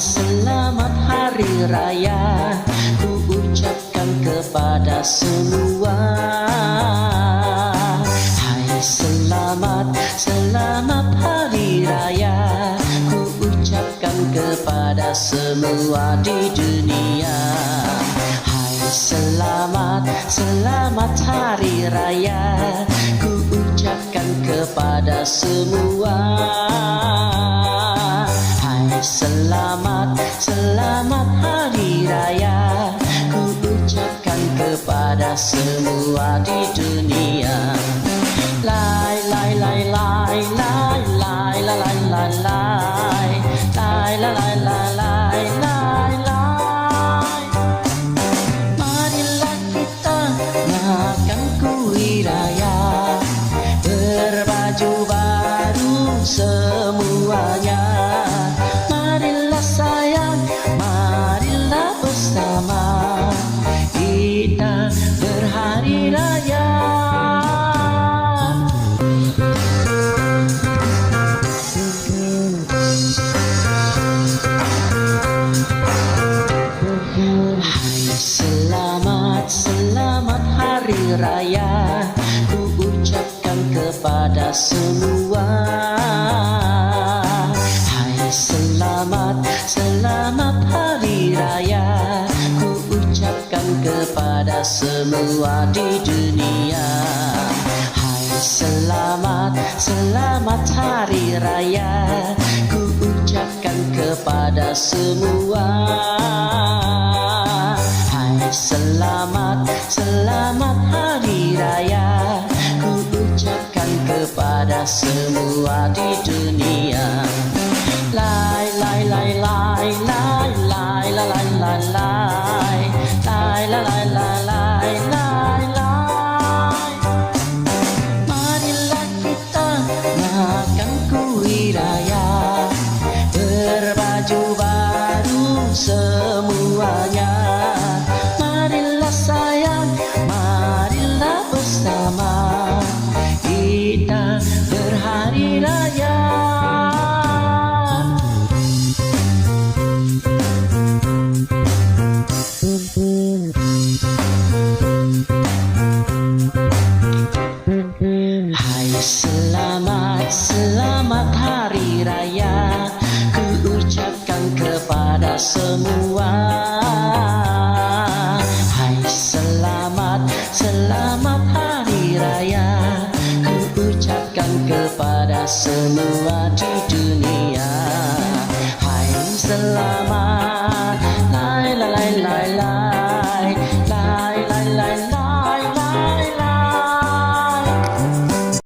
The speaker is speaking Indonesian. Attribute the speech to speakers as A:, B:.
A: Selamat, hari raya. Ku ucapkan kepada semua. Hai selamat, selamat hari raya. Ku ucapkan kepada semua di dunia selamat, selamat hari raya. Ku ucapkan kepada semua. Hai selamat, selamat hari raya. Ku ucapkan kepada semua di dunia 艰苦以来。Kepada semua. Hai selamat, selamat hari raya. Ku ucapkan kepada semua di dunia. Hai selamat, selamat hari raya. Ku ucapkan kepada semua. Hai selamat, selamat semua di dunia Lai lai lai lai lai Selamat, selamat hari raya. Ku ucapkan kepada semua. Hai selamat, selamat hari raya. Maserati